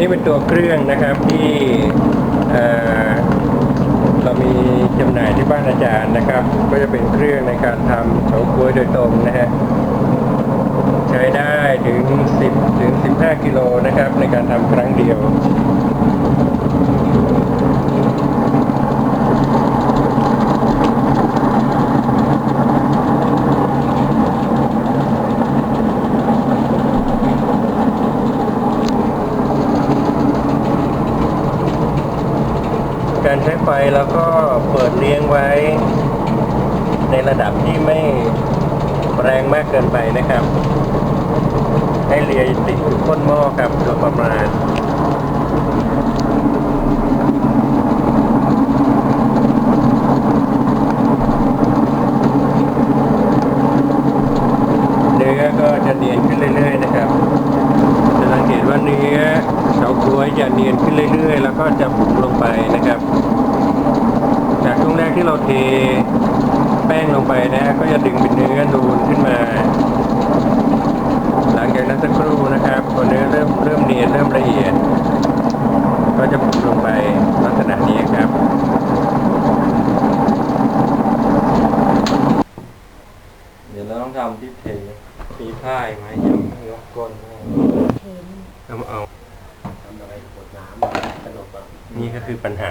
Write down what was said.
นี้เป็นตัวเครื่องนะครับที่เเรามีจำหน่ายที่บ้านอาจารย์นะครับ ก็จะเป็นเครื่องในการทำเฉาก๊วยโดยตรงนะฮะใช้ได้ถึง 10 ถึง 15 กิโลนะครับ ในการทำครั้งเดียว การใช้ไฟแล้วก็เปิดเลี้ยงไว้ ในระดับที่ไม่แรงมากเกินไปนะครับ ให้เลียติดอยู่ก้นหม้อครับโดยประมาณ เนื้อก็จะเนียนขึ้นเรื่อยๆนะครับ จะสังเกตว่าเนื้อเฉาก๊วย จะเนียนขึ้นเรื่อยๆ แล้วก็จะบุ๋มลงไปนะครับ จากช่วงแรกที่เราเทแป้งลงไปนะก็จะดึงเป็นเนื้อนูนขึ้นมา หลังจากนั้นสักครู่นะครับพอเนื้อเริ่มเริ่มเนียนเริ่มละเอียด ก็จะบุ๋มลงไปลักษณะนี้ครับเดี๋ยวเราต้องทำที่เทมีผ้าไหมยกยกก้นให้เอาเอา น้ำกระดกแบบนี่ก็คือปัญหา